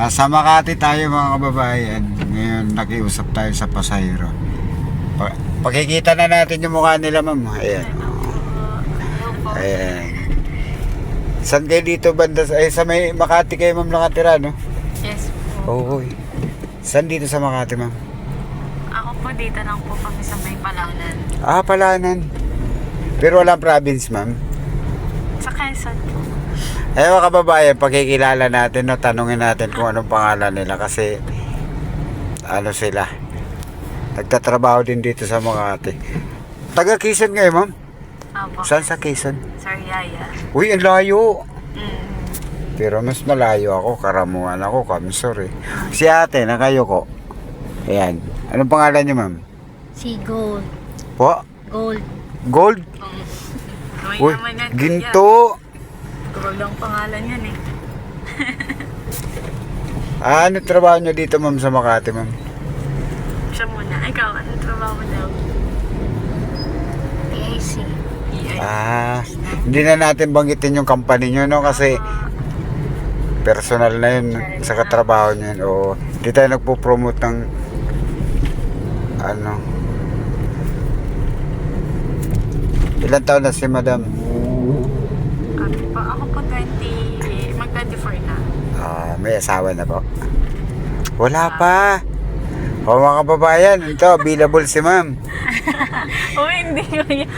Nasa Makati tayo mga kababayan. Ngayon nakiusap tayo sa Pasayro. Pa- pakikita na natin yung mukha nila ma'am. Ayan. Ayan. Saan kayo dito banda? Ay, sa may Makati kayo ma'am nakatira, no? Yes po. Oo. Saan dito sa Makati ma'am? Ako po dito lang po kami sa may palanan. Ah, Palanan. Pero walang province ma'am. Sa Quezon po. Eh mga kababayan, pagkikilala natin, no, tanungin natin kung anong pangalan nila kasi ano sila. Nagtatrabaho din dito sa Makati. Taga Quezon ngayon, ma'am. Apo. Saan sa Quezon? Sir Yaya. Uy, ang layo. Mm. Pero mas malayo ako, karamuan ako, kamsor eh. Si ate, na kayo ko. Ayan. Anong pangalan niyo, ma'am? Si Gold. Po? Gold. Gold? Uy, ginto. Gold ang pangalan yan eh. Ah, ano trabaho niyo dito, ma'am, sa Makati, ma'am? Siya muna. Ikaw, anong trabaho mo daw? PIC. Ah, hindi na natin banggitin yung company nyo, no? Kasi personal na yun sa katrabaho nyo yun. Oo. Hindi tayo nagpo-promote ng ano. Ilan taon na si madam? Ako po, ako po 20, mag-24 na. Ah, may asawa na po? Wala pa. O mga kababayan, ito, available si ma'am. Uy, hindi ko yan.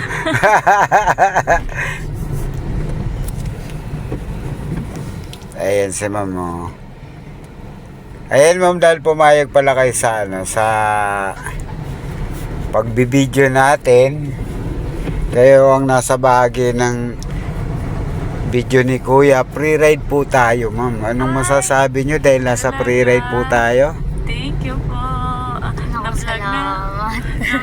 Ayan si ma'am, oh. Ayan ma'am, dahil pumayag pala kayo sa, ano, sa pagbibideo natin. Kayo ang nasa bahagi ng video ni Kuya. Pre-ride po tayo, ma'am. Anong masasabi nyo dahil nasa pre-ride po tayo? Thank you po. Ah, Naku, Na-vlog na.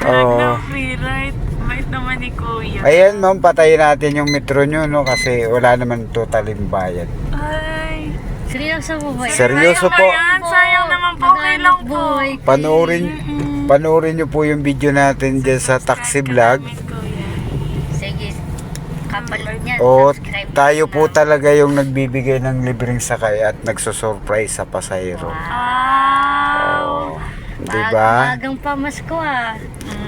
Oo. na free ride. Bait naman ni Kuya. Ayan ma'am, patayin natin yung metro nyo, no? Kasi wala naman totaling bayad. Ay. Seryoso po ba? yan? Seryoso Sayang po. ba yan? Sayang naman po. Okay lang po. Panoorin, panoorin nyo po yung video natin dyan sa taxi vlog. Namin, Kuya. Sige. Kapalit niya. O subscribe tayo na po talaga yung nagbibigay ng libreng sakay at nagsusurprise sa pasahero. Wow. Di ba? Maagang pamasko ah.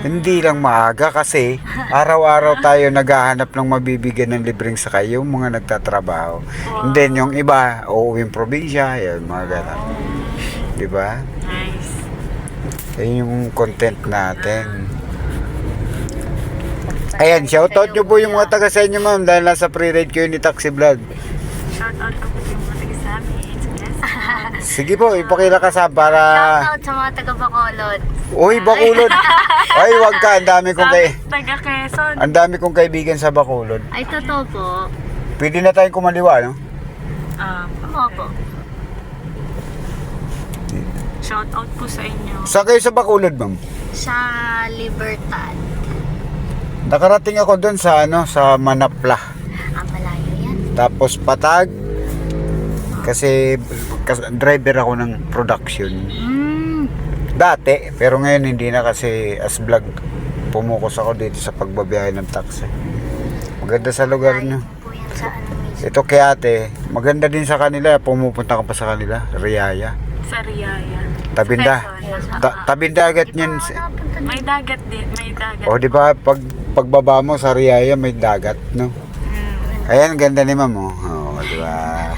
Hindi lang maaga kasi araw-araw tayo naghahanap ng mabibigyan ng libreng sakay yung mga nagtatrabaho. And then yung iba, uuwing probinsya, yun, mga ganun. Di ba? Nice. Yun yung content natin. Ayan, shoutout nyo po yung mga taga sa inyo ma'am dahil nasa pre-ride kayo ni Taxi Vlog. Shout out ko po yung mga taga sa amin. Sige po, ipakilakasan para... Shoutout sa mga taga Bacolod. Uy, Bakulod! Ay, wag ka, ang dami kong kay... Sabi, taga Quezon. Ang dami kong kaibigan sa Bakulod. Ay, totoo po. Pwede na tayong kumaliwa, no? Um, Opo. shout out po sa inyo. Saan kayo sa Bakulod, ma'am? Sa Libertad. Nakarating ako doon sa ano, sa Manapla. Ah, malayo yan. Tapos Patag. Kasi kas- driver ako ng production. Hmm. Dati, pero ngayon hindi na kasi as vlog pumukos ako dito sa pagbabiyahe ng taxi. Maganda sa lugar nyo. Ano. Ito kay ate, maganda din sa kanila. Pumupunta ka pa sa kanila, Riyaya. Sa Riyaya. Tabinda. Ta- tabinda agad yan. Napunta May dagat din. May dagat. O di ba pag pagbaba mo sa Riyaya may dagat, no? Mm. Ayan, ganda ni ma'am, oh. Oo, di ba?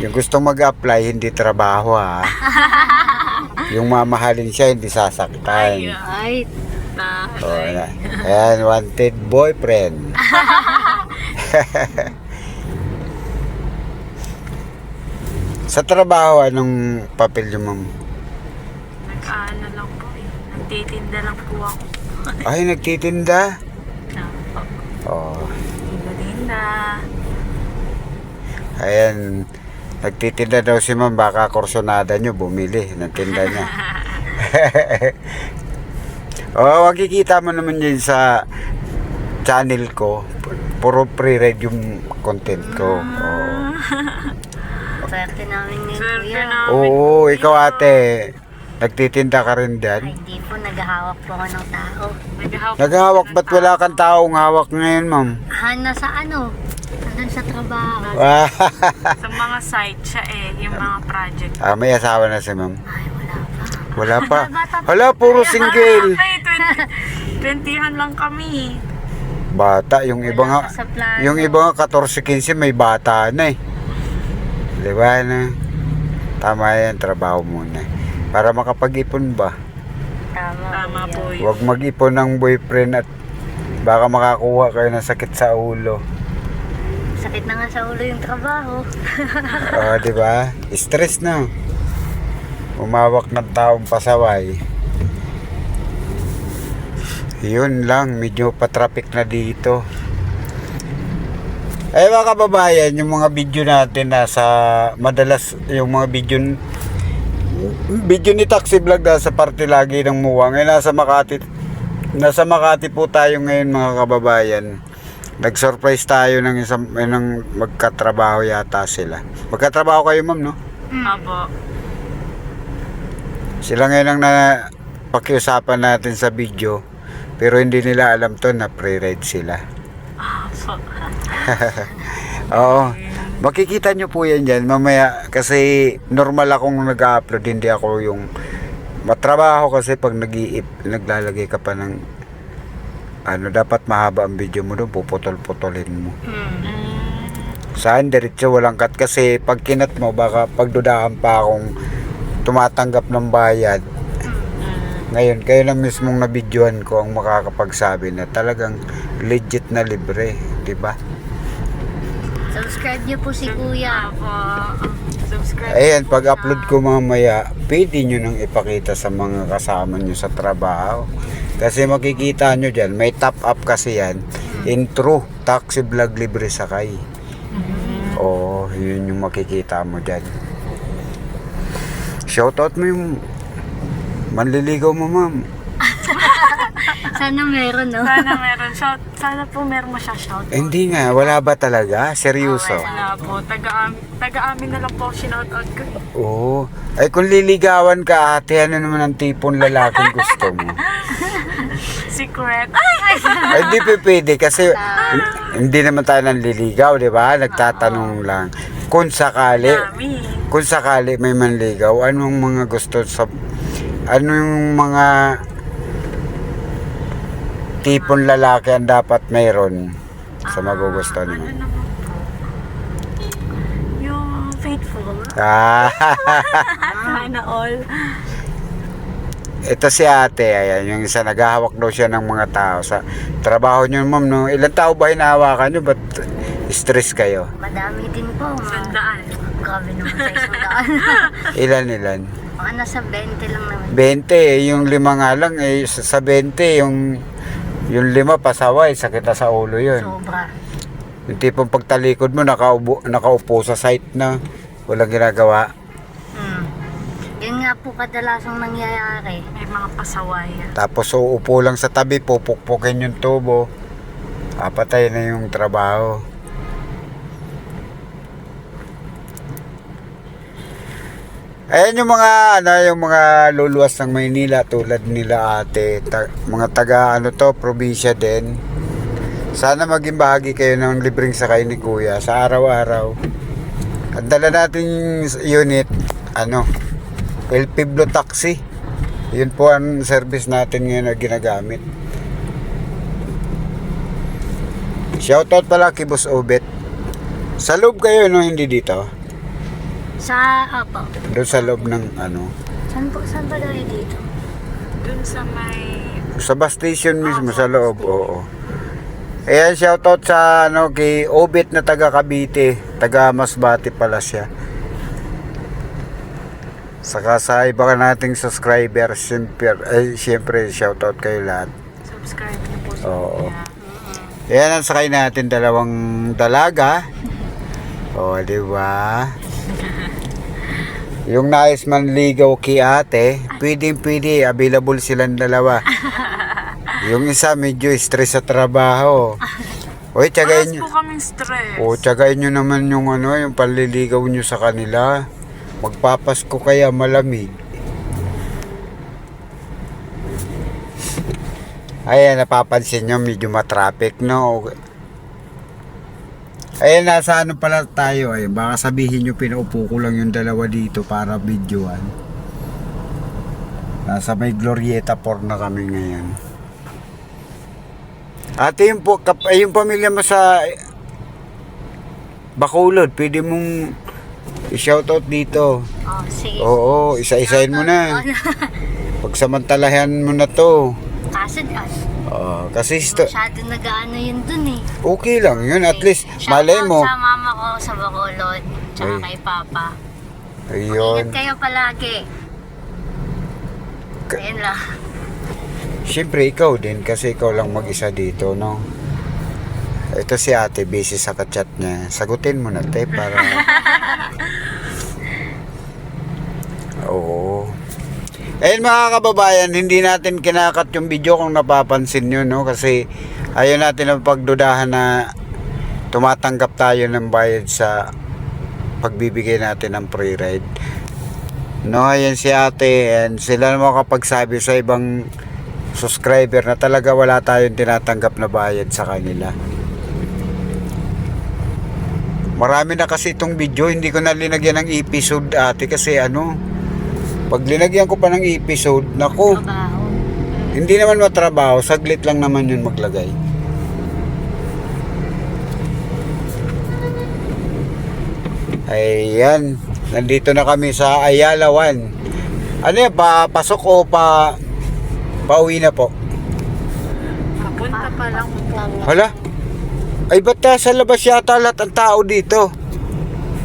Yung gustong mag-apply, hindi trabaho, ha? Yung mamahalin siya, hindi sasaktan. Ay. Oh, ayan. ayan, wanted boyfriend. Sa trabaho, anong papel yung ma'am? Nag-ano lang po eh. Nagtitinda lang po ako. Ay, nagtitinda. Na, Oh, tinda-tinda. ayan. Nagtitinda daw si ma'am, baka kursonada nyo, bumili ng tinda niya. oh, makikita mo naman yun sa channel ko. Puro pre-read yung content ko. Oh. swerte namin ngayon, Swerte kuya. namin. Oo, ikaw ate. Nagtitinda ka rin Ay, dyan. hindi po. Naghahawak po ako ng tao. Naghahawak. Naghahawak, ba't wala kang taong hawak ngayon, ma'am? Ah, nasa ano? doon sa trabaho. Ah, Sa mga site siya eh, yung mga project. ah, may asawa na si ma'am. Ay, wala pa. Wala pa. Wala, puro single. Ay, 20, 20 lang kami. Bata, yung iba nga, Wala pa sa plano. yung iba nga 14-15 may bata na eh. Di ba na? Tama yan, trabaho muna. Para makapag-ipon ba? Tama, Tama po yun. Huwag mag-ipon ng boyfriend at baka makakuha kayo ng sakit sa ulo. Sakit na nga sa ulo yung trabaho. O, di ba? Stress na. Umawak ng taong pasaway. Yun lang, medyo pa-traffic na dito. Eh mga kababayan, yung mga video natin nasa madalas yung mga video video ni Taxi Vlog nasa parte lagi ng Muwang eh nasa Makati nasa Makati po tayo ngayon mga kababayan nag-surprise tayo ng isang eh, ng magkatrabaho yata sila magkatrabaho kayo ma'am no Abo. sila ngayon ang na pakiusapan natin sa video pero hindi nila alam to na pre-ride sila Abo. Oo. Makikita nyo po yan dyan. Mamaya kasi normal akong nag-upload hindi ako yung matrabaho kasi pag nag naglalagay ka pa ng ano dapat mahaba ang video mo doon puputol-putolin mo. Hmm. saan diretso walang cut. Kasi pag kinat mo baka pagdudahan pa akong tumatanggap ng bayad. Ngayon kayo na mismong nabidyohan ko ang makakapagsabi na talagang legit na libre di ba Subscribe niyo po si kuya. Abo. Subscribe. Ayan, pag-upload ko mamaya, pwede nyo nang ipakita sa mga kasama nyo sa trabaho. Kasi makikita nyo dyan, may top up kasi yan. Intro, taxi vlog libre sakay. Oo, yun yung makikita mo dyan. Shoutout mo yung manliligaw mo, ma'am. Sana meron, no? Sana meron shout. Sana po meron mo siya shout. Eh, Hindi nga, wala ba talaga? Seryoso? Wala po. Taga-amin taga -amin na lang po shinout out ko. Oo. Ay, kung liligawan ka, ate, ano naman ang tipong lalaking gusto mo? Secret. Ay! Ay, di pa pwede kasi hindi naman tayo nanliligaw, di ba? Nagtatanong lang. Kung sakali, kung sakali may manligaw, anong mga gusto sa ano yung mga tipong lalaki ang dapat mayroon sa magugustuhan Ano mo? naman po? Yung faithful. Ah, Sana all. ito si ate, ayan, yung isa naghahawak daw siya ng mga tao sa trabaho niyo, ma'am, no? Ilang tao ba hinahawakan niyo? Ba't stress kayo? Madami din po. Mga, Sandaan. grabe naman sa isang daan. Ilan, ilan? mga nasa 20 lang naman. 20 eh, yung lima nga lang eh, sa sa 20 yung yung lima pasaway, sakit na sa ulo yun. Sobra. Yung tipong pagtalikod mo, nakaupo, nakaupo sa site na, walang ginagawa. Hmm. Yun nga po kadalasang nangyayari. May mga pasaway. Tapos uupo lang sa tabi, pupukpukin yung tubo. Apatay na yung trabaho. Ayan yung mga ano, yung mga luluwas ng Maynila tulad nila ate, ta- mga taga ano to, probinsya din. Sana maging bahagi kayo ng libreng sakay ni Kuya sa araw-araw. Ang dala nating unit, ano, El Piblo Taxi. Yun po ang service natin ngayon na ginagamit. Shoutout pala kay Boss Obet. Sa loob kayo, no? Hindi dito. Sa, apo. Doon sa loob ng ano. Saan po, saan ba tayo dito? Dun sa may... Sa bus station mismo, sa loob. Oo. Ayan, shoutout sa ano, kay Obet na taga Cavite. Taga Masbate pala siya. Saka sa iba ka nating subscribers, siyempre, ay, siyempre, shoutout kayo lahat. Subscribe niyo po sa Oo. kanya. Ayan ang sakay natin dalawang dalaga. O, di ba? Yung nais manligaw kay ate, pwedeng pwede, available silang dalawa. Yung isa medyo stress sa trabaho. Paras tsagayin nyo. po kaming stress. O, tsagayin nyo naman yung ano, yung panliligaw nyo sa kanila. Magpapasko kaya malamig. Ayan, napapansin nyo, medyo matraffic, no? Ayun, nasa ano pala tayo ay baka sabihin nyo pinaupo ko lang yung dalawa dito para videoan. Nasa may Glorieta Por na kami ngayon. Ate, yung, po, kap, ay, yung pamilya mo sa Bacolod, pwede mong i-shoutout dito. Oh, sige. Oo, isa-isahin mo na. Pagsamantalahan mo na to. Kaso, Oo, kasi sto- masyado nag-ano yun dun eh. okay lang yun. At least, Shoutout malay mo. sa mama ko sa Bacolod, tsaka Ay. kay Papa. Ayun. Ingat kayo palagi. Ka- Ayun lang. Siyempre, ikaw din kasi ikaw lang mag-isa dito, no? Ito si ate, busy sa kachat niya. Sagutin mo na, te, para... Oo. Ayun mga kababayan, hindi natin kinakat yung video kung napapansin nyo, no? Kasi ayaw natin ang pagdudahan na tumatanggap tayo ng bayad sa pagbibigay natin ng free ride. No, ayan si ate and sila na makapagsabi sa ibang subscriber na talaga wala tayong tinatanggap na bayad sa kanila. Marami na kasi itong video, hindi ko na linagyan ng episode ate kasi ano, pag linagyan ko pa ng episode, naku, Trabaho. hindi naman matrabaho, saglit lang naman yun maglagay. Ayan, nandito na kami sa Ayala 1. Ano yan, pa, pasok o pa, pauwi na po? Papunta pa lang po. Hala? Ay, ba't sa labas yata lahat ang tao dito?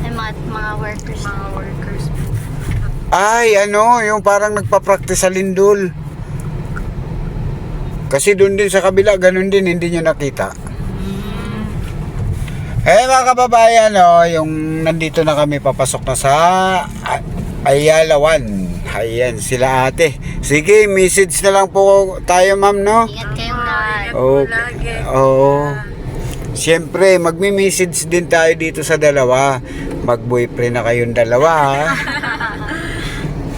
Ay, mga, mga workers. Mga workers. Ay, ano, yung parang nagpa-practice sa lindol. Kasi doon din sa kabila, ganun din, hindi nyo nakita. Eh mga kababayan, oh, yung nandito na kami, papasok na sa Ayala 1. Ayan, sila ate. Sige, message na lang po tayo ma'am, no? Ingat kayong lahat. Okay. Oo. Siyempre, magmi-message din tayo dito sa dalawa. Mag-boyfriend na kayong dalawa, ha?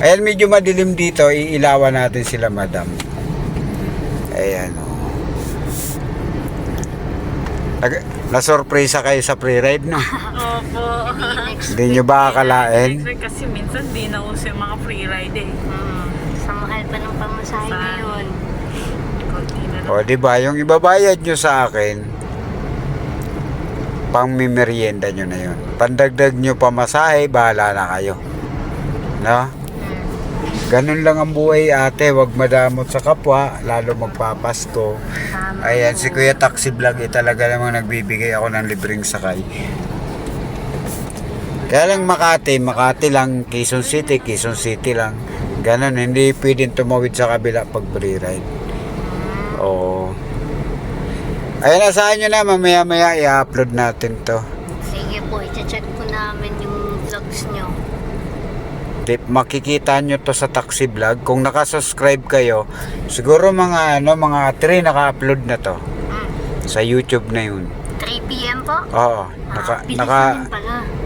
Ayan, medyo madilim dito. Iilawan natin sila, madam. Ayan, oh. Nag- Nasurpresa kayo sa pre-ride, no? Opo. Hindi nyo ba akalain? Kasi minsan di na uso yung mga free ride eh. Hmm, sa mahal pa ng pamasahe Sa- ngayon. O, di ba? Yung ibabayad nyo sa akin, pang merienda nyo na yun. Pandagdag nyo pamasahe, bahala na kayo. No? Ganun lang ang buhay ate, wag madamot sa kapwa, lalo magpapasko. Ayan, si Kuya Taxi Vlog, eh, talaga namang nagbibigay ako ng libreng sakay. Kaya lang Makati, Makati lang, Quezon City, Quezon City lang. Ganon, hindi pwedeng tumawid sa kabila pag free ride. Oo. Ayan, asahan nyo na, mamaya maya i-upload natin to. Sige po, i-check po namin yung vlogs nyo. Tip, makikita nyo to sa taxi vlog. Kung nakasubscribe kayo, siguro mga ano, mga 3 naka-upload na to. Hmm. Sa YouTube na yun. 3 p.m. po? Oo, naka, Ah, naka,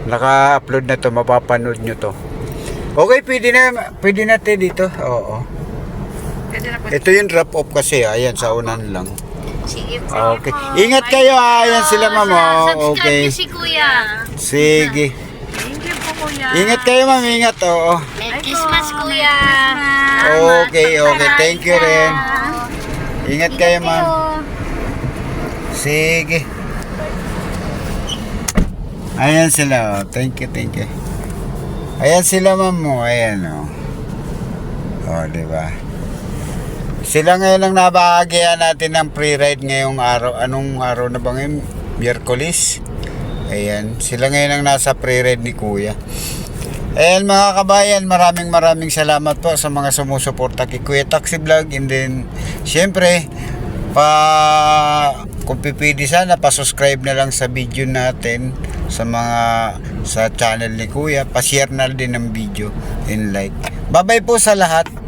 naka-upload na to, mapapanood nyo to. Okay, pwede na, pwede na te dito. Oo. Pwede na po. Ito yung drop off kasi, ayan, sa unan lang. Sige po. Okay. Ingat kayo ha, ayan sila ma'am. Subscribe Okay. niyo si Kuya. Sige. Kuya. Ingat kayo ma'am, ingat. Oo. Merry Christmas, Kuya. Okay, okay. Thank you rin. Ingat kayo ma'am. Sige. Ayan sila, oh. Thank you, thank you. Ayan sila, ma'am mo. Ayan, oh. Oh, di ba? Sila ngayon ang nabahagian natin ng free ride ngayong araw. Anong araw na ba ngayon? Miyerkules. Ayan. Sila ngayon ang nasa ride ni Kuya. Ayan mga kabayan, maraming maraming salamat po sa mga sumusuporta kay Kuya Taxi Vlog. And then, syempre, pa kung pipili sana pa-subscribe na lang sa video natin sa mga sa channel ni Kuya, pa-share na din ng video and like. Bye-bye po sa lahat.